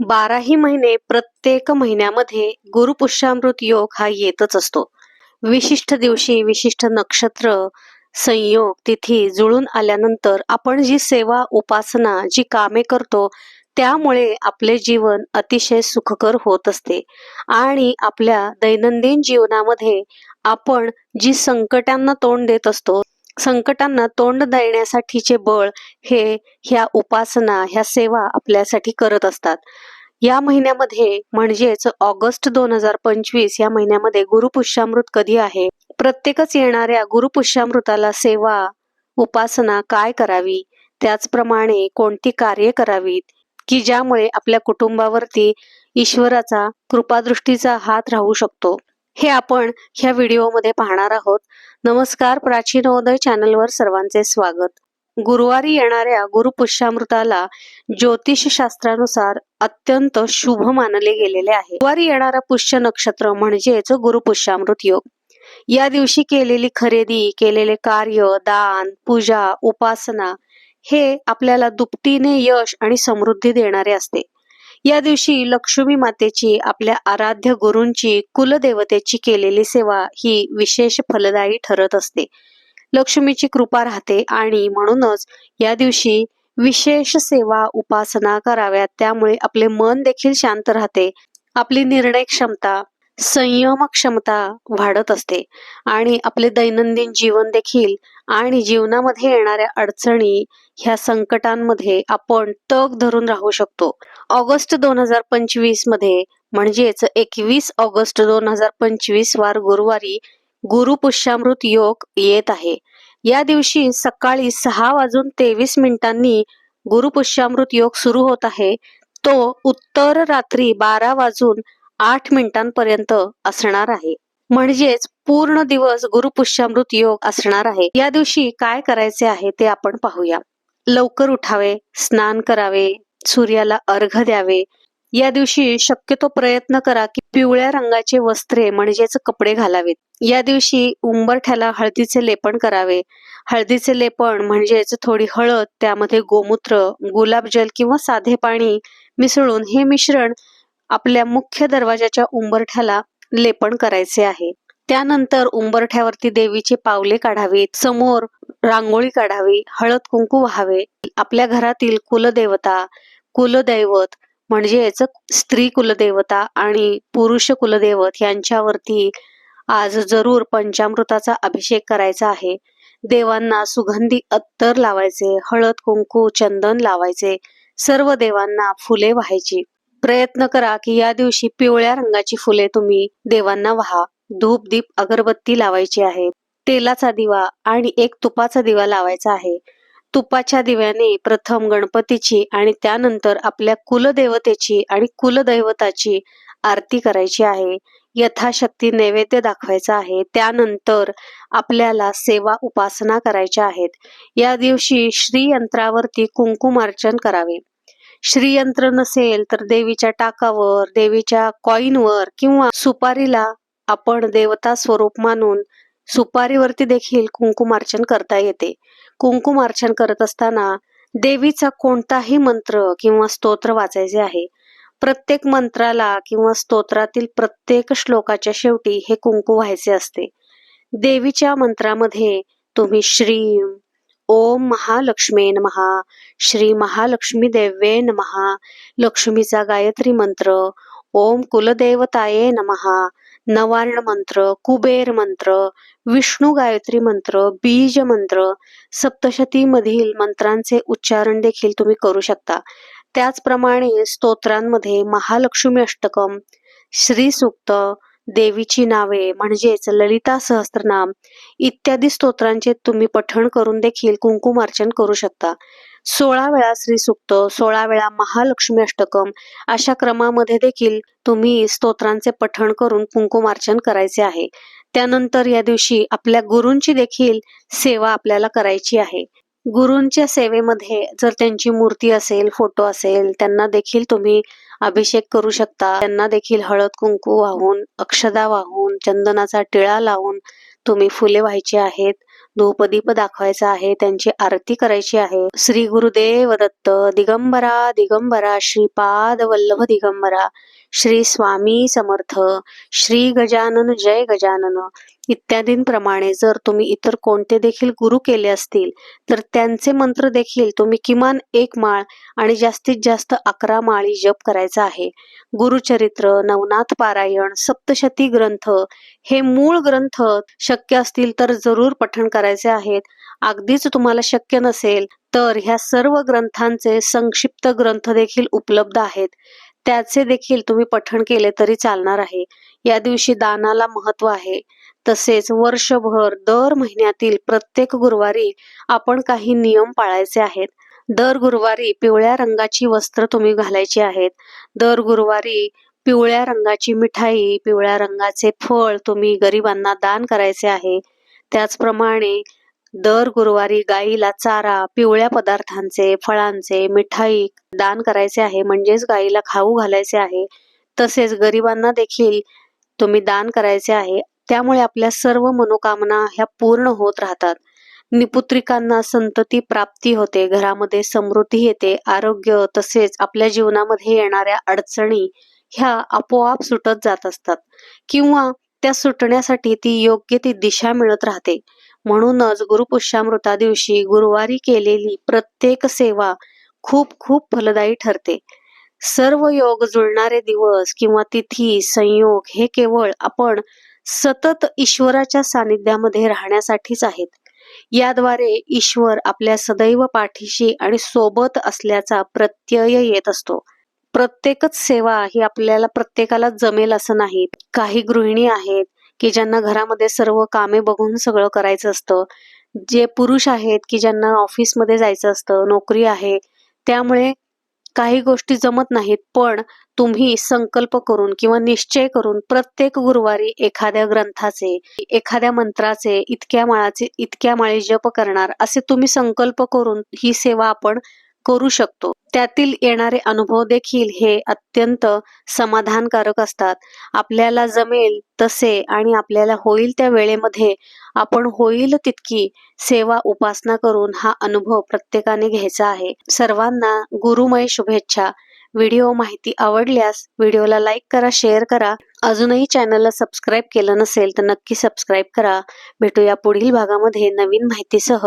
बाराही महिने प्रत्येक महिन्यामध्ये गुरुपुष्यामृत योग हा येतच असतो. विशिष्ट दिवशी विशिष्ट नक्षत्र संयोग तिथी जुळून आल्यानंतर आपण जी सेवा उपासना जी कामे करतो त्यामुळे आपले जीवन अतिशय सुखकर होत असते. आणि आपल्या दैनंदिन जीवनामध्ये आपण जी संकटांना तोंड देत असतो संकटांना तोंड देण्यासाठीचे बळ हे ह्या उपासना ह्या सेवा आपल्यासाठी करत असतात. या महिन्यामध्ये म्हणजेच ऑगस्ट दोन हजार पंचवीस या महिन्यामध्ये गुरुपुष्यामृत कधी आहे? प्रत्येकच येणाऱ्या गुरुपुष्यामृताला सेवा उपासना काय करावी? त्याचप्रमाणे कोणती कार्य करावीत? की ज्यामुळे आपल्या कुटुंबावरती ईश्वराचा कृपादृष्टीचा हात राहू शकतो? हे आपण ह्या व्हिडिओमध्ये पाहणार आहोत. नमस्कार प्राचीनोदय चॅनलवर सर्वांचे स्वागत. गुरुवारी येणाऱ्या गुरुपुष्यामृताला ज्योतिष शास्त्रानुसार अत्यंत शुभ मानले गेलेले आहे. गुरुवारी येणारा पुष्य नक्षत्र म्हणजेच गुरुपुष्यामृत योग. या दिवशी केलेली खरेदी केलेले कार्य दान पूजा उपासना हे आपल्याला दुपटीने यश आणि समृद्धी देणारे असते. या दिवशी लक्ष्मी मातेची आपल्या आराध्य गुरूंची कुलदेवतेची केलेली सेवा ही विशेष फलदायी ठरत असते. लक्ष्मीची कृपा राहते आणि म्हणूनच या दिवशी विशेष सेवा उपासना कराव्यात. त्यामुळे आपले मन देखील शांत राहते. आपली निर्णय क्षमता संयम क्षमता वाढत असते. आणि आपले दैनंदिन जीवन देखील आणि जीवनामध्ये येणाऱ्या अडचणी ह्या संकटांमध्ये आपण तग धरून राहू शकतो. ऑगस्ट दोन हजार पंचवीसमध्ये म्हणजेच एकवीस ऑगस्ट दोन हजार पंचवीस वार गुरुवारी गुरुपुष्यामृत योग येत आहे. या दिवशी सकाळी सहा वाजून तेवीस मिनिटांनी गुरुपुष्यामृत योग सुरू होत आहे. तो उत्तर रात्री बारा वाजून आठ मिनिटांपर्यंत असणार आहे. म्हणजेच पूर्ण दिवस गुरुपुष्यामृत योग असणार आहे. या दिवशी काय करायचे आहे ते आपण पाहूया. लवकर उठावे स्नान करावे सूर्याला अर्घ द्यावे. या दिवशी शक्यतो प्रयत्न करा की पिवळ्या रंगाचे वस्त्रे म्हणजेच कपडे घालावेत. या दिवशी उंबरठ्याला हळदीचे लेपन करावे. हळदीचे लेपन म्हणजेच थोडी हळद त्यामध्ये गोमूत्र गुलाबजल किंवा साधे पाणी मिसळून हे मिश्रण आपल्या मुख्य दरवाजाच्या उंबरठ्याला लेपन करायचे आहे. त्यानंतर उंबरठ्यावरती देवीची पावले काढावीत समोर रांगोळी काढावी हळद कुंकू व्हावे. आपल्या घरातील कुलदेवता कुलदैवत म्हणजेच स्त्री कुलदेवता आणि पुरुष कुलदैवत यांच्यावरती आज जरूर पंचामृताचा अभिषेक करायचा आहे. देवांना सुगंधी अत्तर लावायचे हळद कुंकू चंदन लावायचे. सर्व देवांना फुले व्हायची. प्रयत्न करा की या दिवशी पिवळ्या रंगाची फुले तुम्ही देवांना व्हा. धूप दीप अगरबत्ती लावायची आहे. तेलाचा दिवा आणि एक तुपाचा दिवा लावायचा आहे. तुपाच्या दिव्याने प्रथम गणपतीची आणि त्यानंतर आपल्या कुलदेवतेची आणि कुलदैवताची आरती करायची आहे. यथाशक्ती नैवेद्य दाखवायचा आहे. त्यानंतर आपल्याला सेवा उपासना करायच्या आहेत. या दिवशी श्रीयंत्रावरती कुंकुमार्चन करावे. श्रीयंत्र नसेल तर देवीच्या टाकावर देवीच्या कॉईनवर किंवा सुपारीला आपण देवता स्वरूप मानून सुपारीवरती देखील कुंकुमार्चन करता येते. कुंकुमार्चन करत असताना देवीचा कोणताही मंत्र किंवा स्तोत्र वाचायचे आहे. प्रत्येक मंत्राला किंवा स्तोत्रातील प्रत्येक श्लोकाच्या शेवटी हे कुंकू व्हायचे असते. देवीच्या मंत्रामध्ये तुम्ही श्रीम ओम महालक्ष्मी नमहा श्री महालक्ष्मी देव्ये नमहा लक्ष्मीचा गायत्री मंत्र. ओम कुलदेवताये नमहा नवार्ण मंत्र कुबेर मंत्र विष्णू गायत्री मंत्र बीज मंत्र सप्तशती मधील मंत्रांचे उच्चारण देखील तुम्ही करू शकता. त्याचप्रमाणे स्तोत्रांमध्ये महालक्ष्मी अष्टकम श्री सुक्त देवीची नावे म्हणजेच ललिता सहस्त्रनाम इत्यादी स्तोत्रांचे तुम्ही पठण करून देखील कुंकुमार्चन करू शकता. सोळा वेळा श्रीसुक्त सोळा वेळा महालक्ष्मी अष्टकम अशा क्रमामध्ये देखील तुम्ही स्तोत्रांचे पठण करून कुंकुमार्चन करायचे आहे. त्यानंतर या दिवशी आपल्या गुरूंची देखील सेवा आपल्याला करायची आहे. गुरूंच्या सेवेमध्ये जर त्यांची मूर्ती असेल फोटो असेल त्यांना देखील तुम्ही अभिषेक करू शकता. त्यांना देखील हळद कुंकू वाहून अक्षदा वाहून चंदनाचा टिळा लावून तुम्ही फुले व्हायची आहेत धूपदीप दाखवायचा आहे त्यांची आरती करायची आहे. श्री गुरुदेव दत्त दिगंबरा दिगंबरा श्रीपाद वल्लभ दिगंबरा श्री स्वामी समर्थ श्री गजानन जय गजानन. इत्यादींप्रमाणे जर तुम्ही इतर कोणते देखील गुरु केले असतील तर त्यांचे मंत्र देखील तुम्ही किमान एक माळ आणि जास्तीत जास्त अकरा माळी जप करायचा आहे. गुरुचरित्र नवनाथ पारायण सप्तशती ग्रंथ हे मूळ ग्रंथ शक्य असतील तर जरूर पठण करायचे आहेत. अगदीच तुम्हाला शक्य नसेल तर ह्या सर्व ग्रंथांचे संक्षिप्त ग्रंथ देखील उपलब्ध आहेत. त्याचे देखील तुम्ही पठण केले तरी चालणार आहे. या दिवशी दानाला महत्त्व आहे. तसेच वर्षभर दर महिन्यातील प्रत्येक गुरुवारी आपण काही नियम पाळायचे आहेत. दर गुरुवारी पिवळ्या रंगाची वस्त्र तुम्ही घालायची आहेत. दर गुरुवारी पिवळ्या रंगाची मिठाई पिवळ्या रंगाचे फळ तुम्ही गरिबांना दान करायचे आहे. त्याचप्रमाणे दर गुरुवारी गाईला चारा पिवळ्या पदार्थांचे फळांचे मिठाई दान करायचे आहे म्हणजेच गाईला खाऊ घालायचे आहे. तसेच गरिबांना देखील तुम्ही दान करायचे आहे. त्यामुळे आपल्या सर्व मनोकामना ह्या पूर्ण होत राहतात. निपुत्रिकांना संतती प्राप्ती होते. घरामध्ये समृद्धी येते. आरोग्य तसेच आपल्या जीवनामध्ये येणाऱ्या अडचणी ह्या आपोआप सुटत जात असतात. किंवा त्या सुटण्यासाठी ती योग्य ती दिशा मिळत राहते. म्हणूनच गुरुपुष्यामृता दिवशी गुरुवारी केलेली प्रत्येक सेवा खूप खूप फलदायी ठरते. सर्व योग जुळणारे दिवस किंवा तिथी संयोग हे केवळ आपण सतत ईश्वराच्या सानिध्यामध्ये राहण्यासाठीच आहेत. याद्वारे ईश्वर आपल्या सदैव पाठीशी आणि सोबत असल्याचा प्रत्यय येत असतो. प्रत्येकच सेवा ही आपल्याला प्रत्येकाला जमेल असं नाही. काही गृहिणी आहेत की ज्यांना घरामध्ये सर्व कामे बघून सगळं करायचं असतं. जे पुरुष आहेत की ज्यांना ऑफिसमध्ये जायचं असतं नोकरी आहे त्यामुळे काही गोष्टी जमत नाहीत. पण तुम्ही संकल्प करून किंवा निश्चय करून प्रत्येक गुरुवारी एखाद्या ग्रंथाचे एखाद्या मंत्राचे इतक्या माळाचे इतक्या माळी जप करणार असे तुम्ही संकल्प करून ही सेवा आपण करू शकतो. त्यातील येणारे अनुभव देखील हे अत्यंत समाधानकारक असतात. आपल्याला जमेल तसे आणि आपल्याला होईल त्या वेळेमध्ये आपण होईल तितकी सेवा उपासना करून हा अनुभव प्रत्येकाने घ्यायचा आहे. सर्वांना गुरुमय शुभेच्छा. व्हिडिओ माहिती आवडल्यास व्हिडिओला लाईक करा शेअर करा. अजूनही चॅनलला सबस्क्राईब केलं नसेल तर नक्की सबस्क्राईब करा. भेटूया पुढील भागामध्ये नवीन माहितीसह.